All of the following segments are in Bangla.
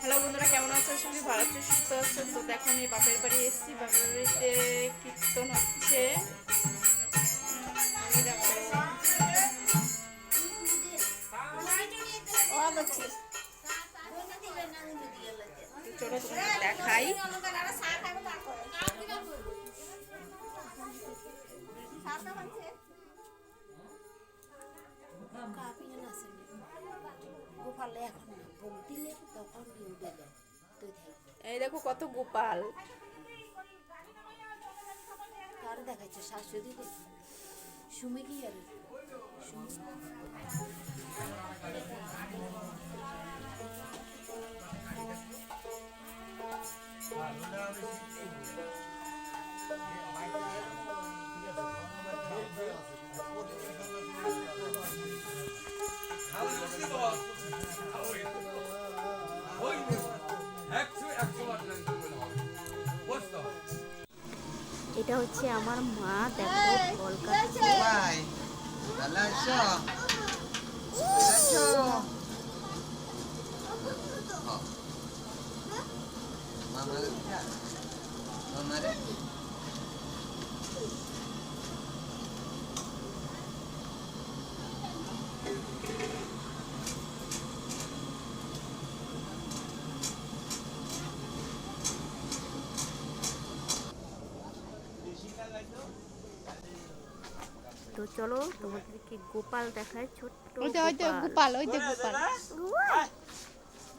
হ্যালো বন্ধুরা, কেমন আছো? সবাই ভালো আছো, সুস্থ আছো। তো দেখো, আমি বাপের বাড়ি এসেছি। বাপের বাড়িতে কীর্তন হচ্ছে। দেখাই। গোপালে এখন না ভোগ দিলে তখন ডিম দেবে তুই থাকবে এই দেখো কত গোপাল। কার দেখাচ্ছে? শাশুড়ি দেখি। সুমি কি। আর সুমি এটা হচ্ছে আমার মা দেখো ফল কাটছে চলো তোমাদেরকে গোপাল দেখায় ছোট্ট ওইটা ওইটা গোপাল। ওইটা গোপাল।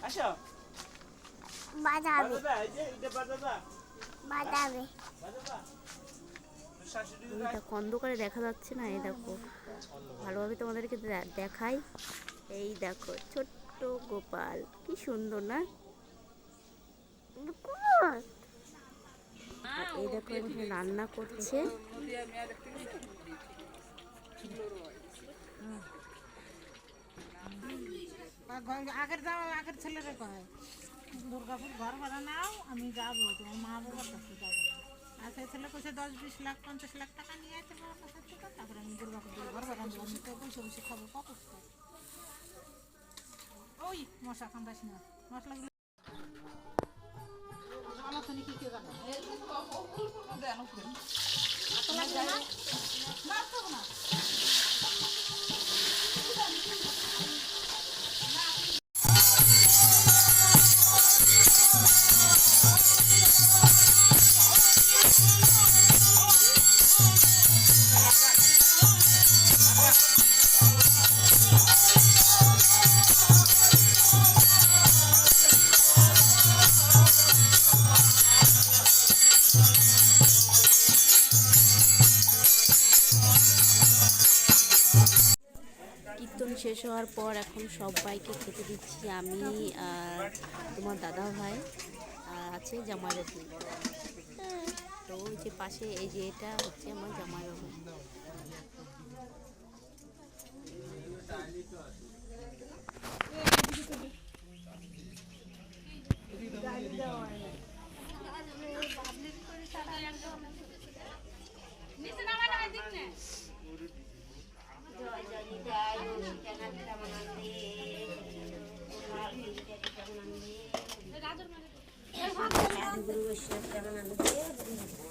আসো। বাজাবে। বাজাবা। এটা বাজাবা। বাজাবে এটা অন্ধকারে দেখা যাচ্ছে না এই দেখো। ভালোভাবে তোমাদেরকে দেখাই। এই দেখো ছোট্ট গোপাল। কি সুন্দর না? এই দেখো রান্না করছে। আগের যাও আগের ছেলেরে কয় দুর্গাপুর ঘর ভাড়া নাও আমি যাব তোমার মা বাবার কাছে যাব। আর সেই ছেলে কইছে দশ বিশ লাখ পঞ্চাশ লাখ টাকা নিয়ে আসতে বাবার কাছে থেকে তারপরে আমি দুর্গাপুর ঘর ভাড়া দেবো আমি তো বসে বসে খাব কত ওই মশা কান্দাস না মশলাগুলো তো কি কে জানো কীর্তন শেষ হওয়ার পর এখন সবাইকে খেতে দিচ্ছি আমি আর তোমার দাদা ভাই আছে জামাইবাবু। তো ওই যে পাশে এই যে এটা হচ্ছে আমার জামাইবাবু। గురువు వచ్చారు ఏమైనా అందుకే